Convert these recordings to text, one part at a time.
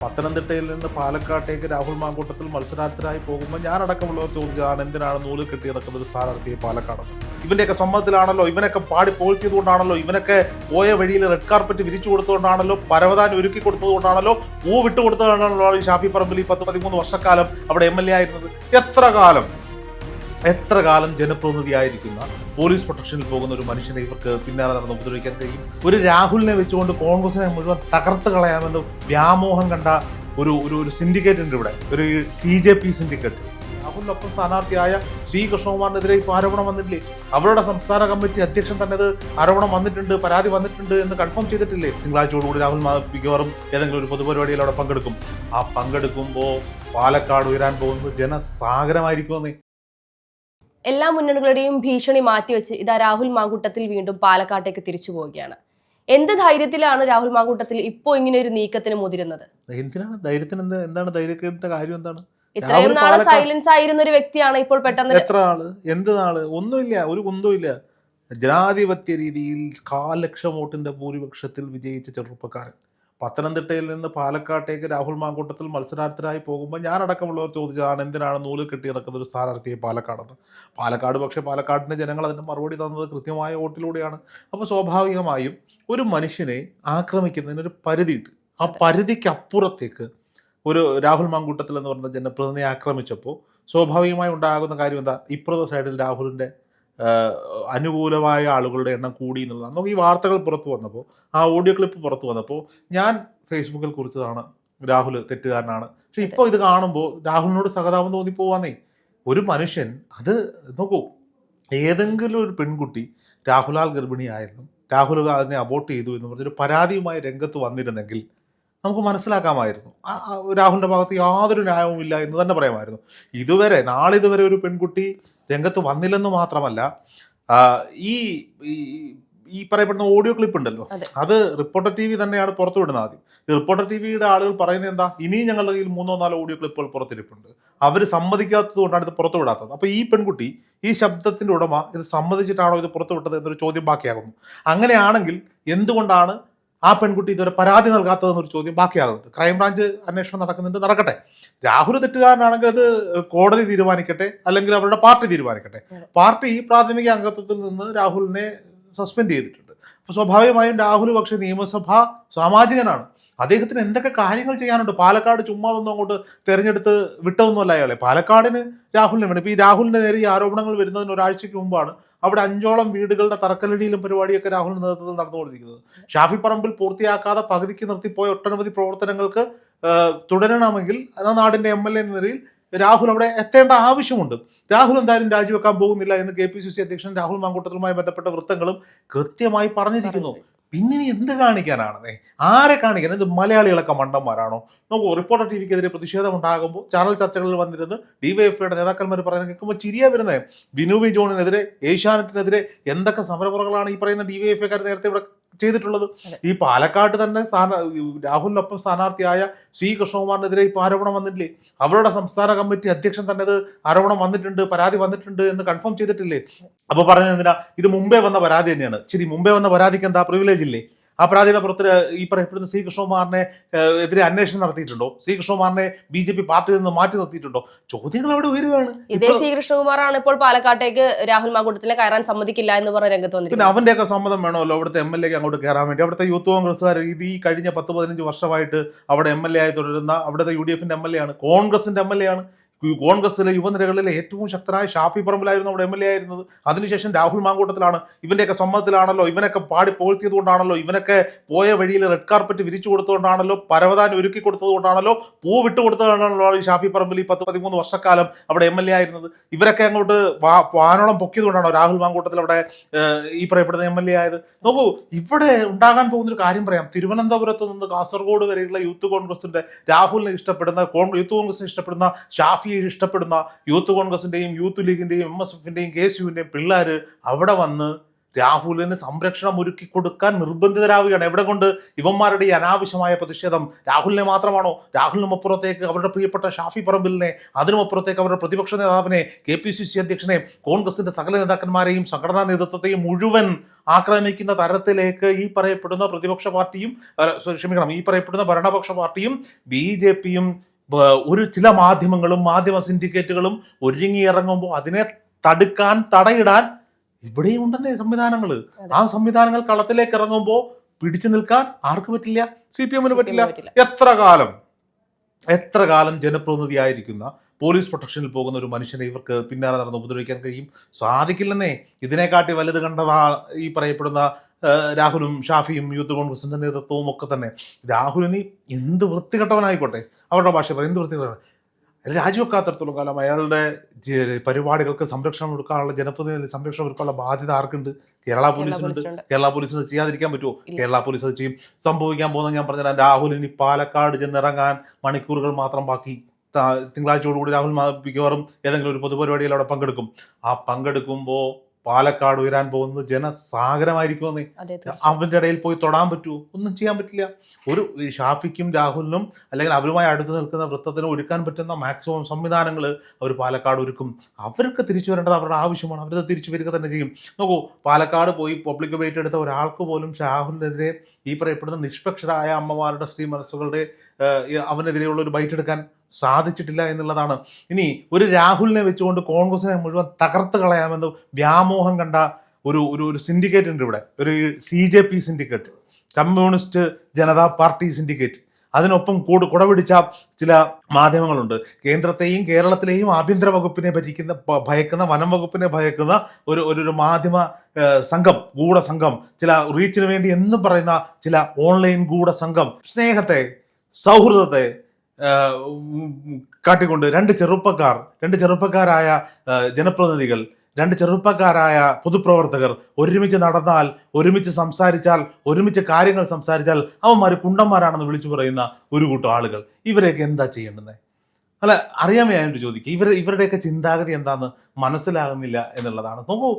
പത്തനംതിട്ടയിൽ നിന്ന് പാലക്കാട്ടേക്ക് രാഹുൽ മാങ്കൂട്ടത്തിൽ മത്സരാർത്ഥരായി പോകുമ്പോൾ ഞാനടക്കമുള്ളവർ ചോദിച്ചതാണ് എന്തിനാണ് നൂൽ കെട്ടി നടക്കുന്ന ഒരു സ്ഥാനാർത്ഥിയെ പാലക്കാട്? ഇവന്റെയൊക്കെ സമ്മതത്തിലാണല്ലോ ഇവനൊക്കെ പാടി പോഴ്ത്തിയതുകൊണ്ടാണല്ലോ ഇവനൊക്കെ പോയ വഴിയിൽ റെഡ് കാർപ്പറ്റ് വിരിച്ചു കൊടുത്തുകൊണ്ടാണല്ലോ പരവതാൻ ഒരുക്കി കൊടുത്തതുകൊണ്ടാണല്ലോ പൂ വിട്ടു കൊടുത്തതുകൊണ്ടാണല്ലോ ഈ ഷാഫി പറമ്പിൽ ഈ പത്ത് പതിമൂന്ന് വർഷക്കാലം അവിടെ എം എൽ എ ആയിരുന്നത്. എത്ര കാലം? എത്ര കാലം ജനപ്രതിനിധിയായിരിക്കുന്ന പോലീസ് പ്രൊട്ടക്ഷനിൽ പോകുന്ന ഒരു മനുഷ്യനെ ഇവർക്ക് പിന്നാലെ നടന്ന് ഉപദ്രവിക്കാൻ കഴിയും? ഒരു രാഹുലിനെ വെച്ചുകൊണ്ട് കോൺഗ്രസിനെ മുഴുവൻ തകർത്ത് കളയാമെന്ന് വ്യാമോഹം കണ്ട ഒരു ഒരു ഒരു സിൻഡിക്കേറ്റ് ഉണ്ട് ഇവിടെ. ഒരു സി ജെ പി സിൻഡിക്കേറ്റ് രാഹുലിനൊപ്പം സ്ഥാനാർത്ഥിയായ ശ്രീ കൃഷ്ണകുമാറിനെതിരെ ഇപ്പോൾ ആരോപണം വന്നിട്ടില്ലേ? അവരുടെ സംസ്ഥാന കമ്മിറ്റി അധ്യക്ഷൻ തന്നെ അത് ആരോപണം വന്നിട്ടുണ്ട് പരാതി വന്നിട്ടുണ്ട് എന്ന് കൺഫേം ചെയ്തിട്ടില്ലേ? തിങ്കളാഴ്ചയോടുകൂടി രാഹുൽ മിക്കവാറും ഏതെങ്കിലും ഒരു പൊതുപരിപാടിയിൽ അവിടെ പങ്കെടുക്കും. ആ പങ്കെടുക്കുമ്പോൾ പാലക്കാട് ഉയരാൻ പോകുന്നത് ജനസാഗരമായിരിക്കുമെന്നേ എല്ലാ മുന്നണികളുടെയും ഭീഷണി മാറ്റിവെച്ച് ഇതാ രാഹുൽ മാങ്കൂട്ടത്തിൽ വീണ്ടും പാലക്കാട്ടേക്ക് തിരിച്ചു പോവുകയാണ്. എന്ത് ധൈര്യത്തിലാണ് രാഹുൽ മാങ്കൂട്ടത്തിൽ ഇപ്പോൾ ഇങ്ങനെ ഒരു നീക്കത്തിന് മുതിരുന്നത്? എന്തിനാണ് ധൈര്യത്തിന് എന്താ എന്താണ് കാര്യം എന്താണ്? ഇത്രയും നാളെ സൈലൻസ് ആയിരുന്ന ഒരു വ്യക്തിയാണ് ഇപ്പോൾ പെട്ടെന്ന് എത്ര ആൾ? എന്ത് നാൾ? ഒന്നുമില്ല ഒരു കുന്തവും ഇല്ല. ജനാധിപത്യ രീതിയിൽ കാൽ ലക്ഷം വോട്ടിന്റെ ഭൂരിപക്ഷത്തിൽ വിജയിച്ച ചെറുപ്പക്കാരൻ. പത്തനംതിട്ടയിൽ നിന്ന് പാലക്കാട്ടേക്ക് രാഹുൽ മാങ്കൂട്ടത്തിൽ മത്സരാർത്ഥരായി പോകുമ്പോൾ ഞാനടക്കമുള്ളവർ ചോദിച്ചതാണ് എന്തിനാണ് നൂൽ കെട്ടി നടക്കുന്ന ഒരു സ്ഥാനാർത്ഥിയെ പാലക്കാടെന്ന്? പാലക്കാട് പക്ഷേ പാലക്കാടിന്റെ ജനങ്ങൾ അതിന്റെ മറുപടി തന്നത് കൃത്യമായ വോട്ടിലൂടെയാണ്. അപ്പോൾ സ്വാഭാവികമായും ഒരു മനുഷ്യനെ ആക്രമിക്കുന്നതിനൊരു പരിധിയുണ്ട്. ആ പരിധിക്കപ്പുറത്തേക്ക് ഒരു രാഹുൽ മാങ്കൂട്ടത്തിൽ എന്ന് പറഞ്ഞ ജനപ്രതിനിധിയെ ആക്രമിച്ചപ്പോൾ സ്വാഭാവികമായി ഉണ്ടാകുന്ന കാര്യം എന്താ? ഇപ്പുറത്തെ സൈഡിൽ രാഹുലിന്റെ അനുകൂലമായ ആളുകളുടെ എണ്ണം കൂടി എന്നുള്ളതാണ്. നമുക്ക് ഈ വാർത്തകൾ പുറത്തു വന്നപ്പോൾ ആ ഓഡിയോ ക്ലിപ്പ് പുറത്തു വന്നപ്പോൾ ഞാൻ ഫേസ്ബുക്കിൽ കുറിച്ചതാണ്. രാഹുൽ തെറ്റുകാരനാണ്. പക്ഷെ ഇപ്പോൾ ഇത് കാണുമ്പോൾ രാഹുലിനോട് സഹതാപം തോന്നിപ്പോവാന്നേ. ഒരു മനുഷ്യൻ അത് നോക്കൂ. ഏതെങ്കിലും ഒരു പെൺകുട്ടി രാഹുലാൽ ഗർഭിണിയായിരുന്നു രാഹുൽ അതിനെ അബോർട്ട് ചെയ്തു എന്ന് പറഞ്ഞൊരു പരാതിയുമായി രംഗത്ത് വന്നിരുന്നെങ്കിൽ നമുക്ക് മനസ്സിലാക്കാമായിരുന്നു. രാഹുലിന്റെ ഭാഗത്ത് യാതൊരു ന്യായവുമില്ല എന്ന് തന്നെ പറയാമായിരുന്നു. ഇതുവരെ നാളിതുവരെ ഒരു പെൺകുട്ടി രംഗത്ത് വന്നില്ലെന്ന് മാത്രമല്ല ഈ ഈ- പറയപ്പെടുന്ന ഓഡിയോ ക്ലിപ്പ് ഉണ്ടല്ലോ അത്. റിപ്പോർട്ടർ ടി വി തന്നെയാണ് പുറത്തു വിടുന്നത് ആദ്യം. റിപ്പോർട്ടർ ടി വിയുടെ ആളുകൾ പറയുന്നത് എന്താ? ഇനിയും ഞങ്ങളുടെ കയ്യിൽ മൂന്നോ നാലോ ഓഡിയോ ക്ലിപ്പുകൾ പുറത്തിരിപ്പുണ്ട്. അവർ സമ്മതിക്കാത്തത് കൊണ്ടാണ് ഇത് പുറത്തു വിടാത്തത്. അപ്പോൾ ഈ പെൺകുട്ടി ഈ ശബ്ദത്തിന്റെ ഉടമ ഇത് സമ്മതിച്ചിട്ടാണോ ഇത് പുറത്തു വിട്ടത് എന്നൊരു ചോദ്യം ബാക്കിയാകുന്നു. അങ്ങനെയാണെങ്കിൽ എന്തുകൊണ്ടാണ് ആ പെൺകുട്ടി ഇതുവരെ പരാതി നൽകാത്തതെന്നൊരു ചോദ്യം ബാക്കിയാകുന്നുണ്ട്. ക്രൈംബ്രാഞ്ച് അന്വേഷണം നടക്കുന്നുണ്ട്. നടക്കട്ടെ. രാഹുൽ തെറ്റുകാരനാണെങ്കിൽ അത് കോടതി തീരുമാനിക്കട്ടെ അല്ലെങ്കിൽ അവരുടെ പാർട്ടി തീരുമാനിക്കട്ടെ. പാർട്ടി പ്രാഥമിക അംഗത്വത്തിൽ നിന്ന് രാഹുലിനെ സസ്പെൻഡ് ചെയ്തിട്ടുണ്ട്. അപ്പോൾ സ്വാഭാവികമായും രാഹുൽ പക്ഷെ നിയമസഭ സാമാജികനാണ്. അദ്ദേഹത്തിന് എന്തൊക്കെ കാര്യങ്ങൾ ചെയ്യാനുണ്ട്? പാലക്കാട് ചുമ്മാ ഒന്നും അങ്ങോട്ട് തെരഞ്ഞെടുത്ത് വിട്ടതൊന്നുമല്ല അയാളെ. പാലക്കാടിന് രാഹുലിനെ വേണം ഇപ്പോൾ ഈ രാഹുലിന്റെ നേരെ ഈ ആരോപണങ്ങൾ വരുന്നതിന് ഒരാഴ്ചയ്ക്ക് മുമ്പാണ് അവിടെ അഞ്ചോളം വീടുകളുടെ തറക്കല്ലടിയിലും പരിപാടിയൊക്കെ രാഹുലിന്റെ നേതൃത്വത്തിൽ നടന്നുകൊണ്ടിരിക്കുന്നത്. ഷാഫി പറമ്പിൽ പൂർത്തിയാക്കാതെ പകുതിക്ക് നിർത്തിപ്പോയ ഒട്ടനവധി പ്രവർത്തനങ്ങൾക്ക് തുടരണമെങ്കിൽ ആ നാടിന്റെ എം എൽ എ എന്ന നിലയിൽ രാഹുൽ അവിടെ എത്തേണ്ട ആവശ്യമുണ്ട്. രാഹുൽ എന്തായാലും രാജിവെക്കാൻ പോകുന്നില്ല എന്ന് കെ പി സി സി അധ്യക്ഷൻ രാഹുൽ മാങ്കൂട്ടത്തിലുമായി ബന്ധപ്പെട്ട വൃത്തങ്ങളും കൃത്യമായി പറഞ്ഞിരിക്കുന്നു. പിന്നെ ഇനി എന്ത് കാണിക്കാനാണെന്നേ? ആരെ കാണിക്കാൻ? ഇത് മലയാളികളൊക്കെ മണ്ടന്മാരാണോ? നമുക്ക് റിപ്പോർട്ടർ ടി വിക്കെതിരെ പ്രതിഷേധം ഉണ്ടാകുമ്പോൾ ചാനൽ ചർച്ചകളിൽ വന്നിരുന്ന് ഡിവൈഎഫ്ഐയുടെ നേതാക്കന്മാർ പറയുന്നത് കേൾക്കുമ്പോൾ ചിരിയാ വരുന്നത് ബിനു വി ജോണിനെതിരെ ഏഷ്യാനെറ്റിനെതിരെ എന്തൊക്കെ സമരപുറകളാണ് ഈ പറയുന്ന ഡിവൈഎഫ്ഐക്കാർ നേരത്തെ ഇവിടെ ചെയ്തിട്ടുള്ളത്. ഈ പാലക്കാട് തന്നെ സ്ഥാന രാഹുലിനൊപ്പം സ്ഥാനാർത്ഥിയായ ശ്രീ കൃഷ്ണകുമാറിനെതിരെ ഇപ്പോൾ ആരോപണം വന്നിട്ടില്ലേ? അവരുടെ സംസ്ഥാന കമ്മിറ്റി അധ്യക്ഷൻ തന്നെ അത് ആരോപണം വന്നിട്ടുണ്ട് പരാതി വന്നിട്ടുണ്ട് എന്ന് കൺഫേം ചെയ്തിട്ടില്ലേ? അപ്പൊ പറഞ്ഞത് എന്തിനാ? ഇത് മുമ്പേ വന്ന പരാതി തന്നെയാണ്. ശരി മുമ്പേ വന്ന പരാതിക്ക് എന്താ പ്രിവിലേജ് ഇല്ലേ? ആ പരാതിയുടെ പുറത്ത് ഈ പറയപ്പെടുന്ന സി കൃഷ്ണകുമാറിനെ എതിരെ അന്വേഷണം നടത്തിയിട്ടുണ്ടോ? സി കൃഷ്ണകുമാറിനെ ബി ജെ പി പാർട്ടിയിൽ നിന്ന് മാറ്റി നിർത്തിയിട്ടുണ്ടോ? ചോദ്യങ്ങൾ അവിടെ ഉയരുകയാണ്. ഇതേ സി കൃഷ്ണകുമാറാണ് ഇപ്പോൾ പാലക്കാട്ടേക്ക് രാഹുൽ മാങ്കൂട്ടത്തിനെ കയറാൻ സമ്മതിക്കില്ല എന്ന് പറഞ്ഞ രംഗത്ത് വന്നു പിന്നെ അവന്റെയൊക്കെ സമ്മതം വേണമല്ലോ അവിടുത്തെ എം എൽ എക്ക് അങ്ങോട്ട് കയറാൻ വേണ്ടി. അവിടുത്തെ യൂത്ത് കോൺഗ്രസ്സുകാർ ഇത് ഈ കഴിഞ്ഞ പത്ത് പതിനഞ്ച് വർഷമായിട്ട് അവിടെ എം എൽ എ ആയി തുടരുന്ന അവിടുത്തെ യു ഡി എഫിന്റെ എം എൽ എ ആണ് കോൺഗ്രസിന്റെ എം എൽ എ ആണ്. കോൺഗ്രസിലെ യുവനിരകളിലെ ഏറ്റവും ശക്തരായ ഷാഫി പറമ്പിലായിരുന്നു അവിടെ എം എൽ എ ആയിരുന്നത്. അതിനുശേഷം രാഹുൽ മാങ്കൂട്ടത്തിലാണ്. ഇവന്റെയൊക്കെ സമ്മതത്തിലാണല്ലോ ഇവനൊക്കെ പാടി പോഴ്ത്തിയത് കൊണ്ടാണല്ലോ ഇവനൊക്കെ പോയ വഴിയിൽ റെഡ് കാർപ്പറ്റ് വിരിച്ചു കൊടുത്തുകൊണ്ടാണല്ലോ പരവതാൻ ഒരുക്കി കൊടുത്തത് കൊണ്ടാണല്ലോ പൂ വിട്ടു കൊടുത്തതാണല്ലോ ഈ ഷാഫി പറമ്പിൽ ഈ പത്ത് പതിമൂന്ന് വർഷക്കാലം അവിടെ എം എൽ എ ആയിരുന്നത്. ഇവരൊക്കെ അങ്ങോട്ട് വാനോളം പൊക്കിയതുകൊണ്ടാണോ രാഹുൽ മാങ്കൂട്ടത്തിൽ അവിടെ ഈ പറയപ്പെടുന്ന എം എൽ എ ആയത്? നോക്കൂ ഇവിടെ ഉണ്ടാകാൻ പോകുന്ന ഒരു കാര്യം പറയാം. തിരുവനന്തപുരത്ത് നിന്ന് കാസർഗോഡ് വരെയുള്ള യൂത്ത് കോൺഗ്രസിന്റെ രാഹുലിനെ ഇഷ്ടപ്പെടുന്ന യൂത്ത് കോൺഗ്രസിനെ ഇഷ്ടപ്പെടുന്ന ഷാഫിയെ ഇഷ്ടപ്പെടുന്ന യൂത്ത് കോൺഗ്രസിന്റെയും യൂത്ത് ലീഗിന്റെയും എം എസ് എഫിന്റെയും കെ എസ് യുവിന്റെയും പിള്ളേർ അവിടെ വന്ന് രാഹുലിന് സംരക്ഷണം ഒരുക്കി കൊടുക്കാൻ നിർബന്ധിതരാവുകയാണ്. എവിടെ കൊണ്ട്? ഇവന്മാരുടെ ഈ അനാവശ്യമായ പ്രതിഷേധം. രാഹുലിനെ മാത്രമാണോ? രാഹുലിനും അപ്പുറത്തേക്ക് അവരുടെ പ്രിയപ്പെട്ട ഷാഫി പറമ്പിലിനെ അതിനും അപ്പുറത്തേക്ക് അവരുടെ പ്രതിപക്ഷ നേതാവിനെ കെ പി സി സി അധ്യക്ഷനെ കോൺഗ്രസിന്റെ സകല നേതാക്കന്മാരെയും സംഘടനാ നേതൃത്വത്തെയും മുഴുവൻ ആക്രമിക്കുന്ന തരത്തിലേക്ക് ഈ പറയപ്പെടുന്ന പ്രതിപക്ഷ പാർട്ടിയും ക്ഷമിക്കണം ഈ പറയപ്പെടുന്ന ഭരണപക്ഷ പാർട്ടിയും ബി ജെ പിയും ഒരു ചില മാധ്യമങ്ങളും മാധ്യമ സിൻഡിക്കേറ്റുകളും ഒരുങ്ങി ഇറങ്ങുമ്പോൾ അതിനെ തടുക്കാൻ തടയിടാൻ ഇവിടെയും ഉണ്ടെന്നേ സംവിധാനങ്ങൾ ആ സംവിധാനങ്ങൾ കളത്തിലേക്ക് ഇറങ്ങുമ്പോൾ പിടിച്ചു നിൽക്കാൻ ആർക്ക് പറ്റില്ല സി പി എമ്മിന് പറ്റില്ല. എത്ര കാലം എത്ര കാലം ജനപ്രതിനിധിയായിരിക്കുന്ന പോലീസ് പ്രൊട്ടക്ഷനിൽ പോകുന്ന ഒരു മനുഷ്യനെ ഇവർക്ക് പിന്നാലെ നടന്ന് ഉപദ്രവിക്കാൻ കഴിയും? സാധിക്കില്ലെന്നേ. ഇതിനെക്കാട്ടി വലുത് കണ്ടതാ ഈ പറയപ്പെടുന്ന രാഹുലും ഷാഫിയും യൂത്ത് കോൺഗ്രസിന്റെ നേതൃത്വവും ഒക്കെ തന്നെ. രാഹുലിന് എന്ത് വൃത്തികെട്ടവനായിക്കോട്ടെ? അവരുടെ ഭാഷ പറയും എന്ത് വൃത്തികെട്ടവൻ രാജിവെക്കാത്തടത്തോളം കാലം അയാളുടെ പരിപാടികൾക്ക് സംരക്ഷണം കൊടുക്കാനുള്ള ജനപ്രതിനിധി സംരക്ഷണം കൊടുക്കാനുള്ള ബാധ്യത ആർക്കുണ്ട്? കേരള പോലീസിനുണ്ട്. കേരള പോലീസിന് ചെയ്യാതിരിക്കാൻ പറ്റുമോ? കേരള പോലീസ് അത് ചെയ്യും. സംഭവിക്കാൻ പോകുന്ന ഞാൻ പറഞ്ഞ രാഹുൽ ഇനി പാലക്കാട് ചെന്നിറങ്ങാൻ മണിക്കൂറുകൾ മാത്രം ബാക്കി. തിങ്കളാഴ്ചയോടുകൂടി രാഹുൽ മിക്കവാറും ഏതെങ്കിലും ഒരു പൊതുപരിപാടിയിൽ അവിടെ പങ്കെടുക്കും. ആ പങ്കെടുക്കുമ്പോൾ പാലക്കാട് ഉയരാൻ പോകുന്നത് ജനസാഗരമായിരിക്കുമെന്നേ അവന്റെ ഇടയിൽ പോയി തൊടാൻ പറ്റുമോ ഒന്നും ചെയ്യാൻ പറ്റില്ല. ഒരു ഷാഫിക്കും രാഹുലിനും അല്ലെങ്കിൽ അവരുമായി അടുത്ത് നിൽക്കുന്ന വൃത്തത്തിനും ഒരുക്കാൻ പറ്റുന്ന മാക്സിമം സംവിധാനങ്ങൾ അവർ പാലക്കാട് ഒരുക്കും. അവർക്ക് തിരിച്ചു വരേണ്ടത് അവരുടെ ആവശ്യമാണ്. അവരത് തിരിച്ചു വരിക തന്നെ ചെയ്യും. നോക്കൂ പാലക്കാട് പോയി പബ്ലിക് വെയിറ്റ് എടുത്ത ഒരാൾക്ക് പോലും രാഹുലിനെതിരെ ഈ പറയപ്പെടുന്ന നിഷ്പക്ഷരായ അമ്മമാരുടെ സ്ത്രീ മനസ്സുകളുടെ അവനെതിരെയുള്ള ഒരു ബൈറ്റ് എടുക്കാൻ സാധിച്ചിട്ടില്ല എന്നുള്ളതാണ്. ഇനി ഒരു രാഹുലിനെ വെച്ചുകൊണ്ട് കോൺഗ്രസിനെ മുഴുവൻ തകർത്ത് കളയാമെന്ന് വ്യാമോഹം കണ്ട ഒരു ഒരു ഒരു സിൻഡിക്കേറ്റ് ഉണ്ട് ഇവിടെ. ഒരു C J P syndicate communist Janata party syndicate അതിനൊപ്പം കൂട് കുടപിടിച്ച ചില മാധ്യമങ്ങളുണ്ട്. കേന്ദ്രത്തെയും കേരളത്തിലെയും ആഭ്യന്തര വകുപ്പിനെ ഭരിക്കുന്ന ഭയക്കുന്ന വനം വകുപ്പിനെ ഭയക്കുന്ന ഒരു ഒരു മാധ്യമ സംഘം ഗൂഢസംഘം ചില റീച്ചിന് വേണ്ടി എന്നും പറയുന്ന ചില ഓൺലൈൻ ഗൂഢസംഘം. സ്നേഹത്തെ സൗഹൃദത്തെ കാട്ടിക്കൊണ്ട് രണ്ട് ചെറുപ്പക്കാർ രണ്ട് ചെറുപ്പക്കാരായ ജനപ്രതിനിധികൾ രണ്ട് ചെറുപ്പക്കാരായ പൊതുപ്രവർത്തകർ ഒരുമിച്ച് നടന്നാൽ ഒരുമിച്ച് സംസാരിച്ചാൽ ഒരുമിച്ച് കാര്യങ്ങൾ സംസാരിച്ചാൽ അവന്മാർ കുണ്ടന്മാരാണെന്ന് വിളിച്ചു പറയുന്ന ഒരു കൂട്ടം ആളുകൾ. ഇവരെയൊക്കെ എന്താ ചെയ്യേണ്ടത് അല്ല അറിയാമേ ആയിട്ട് ചോദിക്കുക ഇവർ ഇവരുടെയൊക്കെ ചിന്താഗതി എന്താണെന്ന് മനസ്സിലാകുന്നില്ല എന്നുള്ളതാണ്. നോക്കൂ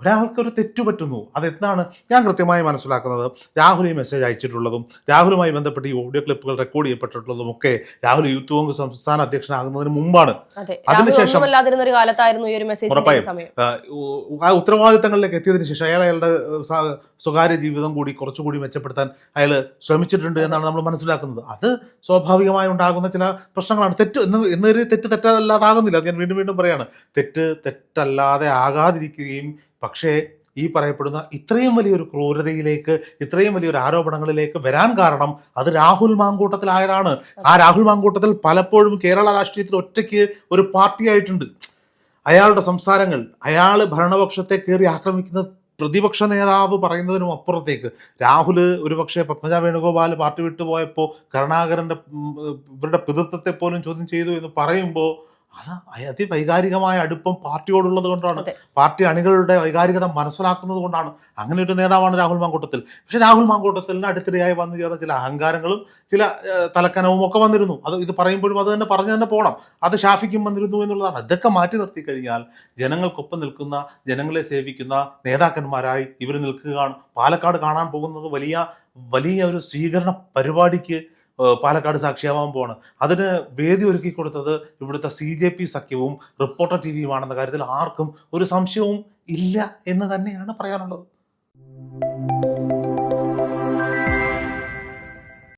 ഒരാൾക്ക് ഒരു തെറ്റു പറ്റുന്നു അതെന്താണ്? ഞാൻ കൃത്യമായി മനസ്സിലാക്കുന്നത്. രാഹുൽ ഈ മെസ്സേജ് അയച്ചിട്ടുള്ളതും രാഹുലുമായി ബന്ധപ്പെട്ട് ഈ ഓഡിയോ ക്ലിപ്പുകൾ റെക്കോർഡ് ചെയ്യപ്പെട്ടിട്ടുള്ളതും ഒക്കെ രാഹുൽ യൂത്ത് കോൺഗ്രസ് സംസ്ഥാന അധ്യക്ഷനാകുന്നതിന് മുമ്പാണ്. അതിനുശേഷം- ഉറപ്പായും. ആ ഉത്തരവാദിത്തങ്ങളിലേക്ക് എത്തിയതിനു ശേഷം അയാൾ അയാളുടെ സ്വകാര്യ ജീവിതം കൂടി കുറച്ചുകൂടി മെച്ചപ്പെടുത്താൻ അയാൾ ശ്രമിച്ചിട്ടുണ്ട് എന്നാണ് നമ്മൾ മനസ്സിലാക്കുന്നത്. അത് സ്വാഭാവികമായി ഉണ്ടാകുന്ന ചില പ്രശ്നങ്ങളാണ്. തെറ്റ് എന്ന് എന്നൊരു തെറ്റ് തെറ്റല്ലാതാകുന്നില്ല. ഞാൻ വീണ്ടും വീണ്ടും പറയാണ്. തെറ്റ് തെറ്റല്ലാതെ ആകാതിരിക്കുകയും പക്ഷേ ഈ പറയപ്പെടുന്ന ഇത്രയും വലിയൊരു ക്രൂരതയിലേക്ക് ഇത്രയും വലിയൊരു ആരോപണങ്ങളിലേക്ക് വരാൻ കാരണം അത് രാഹുൽ മാങ്കൂട്ടത്തിലായതാണ്. ആ രാഹുൽ മാങ്കൂട്ടത്തിൽ പലപ്പോഴും കേരള രാഷ്ട്രീയത്തിൽ ഒറ്റയ്ക്ക് ഒരു പാർട്ടിയായിട്ടുണ്ട്. അയാളുടെ സംസാരങ്ങൾ അയാൾ ഭരണപക്ഷത്തെ കയറി ആക്രമിക്കുന്ന പ്രതിപക്ഷ നേതാവ് പറയുന്നതിനും അപ്പുറത്തേക്ക്. രാഹുൽ ഒരുപക്ഷെ പത്മജ വേണുഗോപാൽ പാർട്ടി വിട്ടുപോയപ്പോൾ കരുണാകരന്റെ ഇവരുടെ പിതൃത്വത്തെ പോലും ചോദ്യം ചെയ്തു എന്ന് പറയുമ്പോൾ അത് വൈകാരികമായ അടുപ്പം പാർട്ടിയോടുള്ളത് കൊണ്ടാണ്. പാർട്ടി അണികളുടെ വൈകാരികത മനസ്സിലാക്കുന്നത് കൊണ്ടാണ്. അങ്ങനെ ഒരു നേതാവാണ് രാഹുൽ മാങ്കൂട്ടത്തിൽ. പക്ഷെ രാഹുൽ മാങ്കൂട്ടത്തിന് അടുത്തിടെയായി വന്നു ചേർന്ന ചില അഹങ്കാരങ്ങളും ചില തലക്കനവും ഒക്കെ വന്നിരുന്നു. അത് ഇത് പറയുമ്പോഴും അത് തന്നെ പറഞ്ഞു തന്നെ പോകണം അത് ഷാഫിക്കും വന്നിരുന്നു എന്നുള്ളതാണ്. ഇതൊക്കെ മാറ്റി നിർത്തി കഴിഞ്ഞാൽ ജനങ്ങൾക്കൊപ്പം നിൽക്കുന്ന ജനങ്ങളെ സേവിക്കുന്ന നേതാക്കന്മാരായി ഇവർ നിൽക്കുകയാണ്. പാലക്കാട് കാണാൻ പോകുന്നത് വലിയ വലിയ ഒരു സ്വീകരണ പരിപാടിക്ക് പാലക്കാട് സാക്ഷിയാവാൻ പോവാണ്. അതിന് വേദി ഒരുക്കി കൊടുത്തത് ഇവിടുത്തെ സി ജെ പി സഖ്യവും റിപ്പോർട്ടർ ടി വിയുമാണെന്ന കാര്യത്തിൽ ആർക്കും ഒരു സംശയവും ഇല്ല എന്ന് തന്നെയാണ് പറയാനുള്ളത്.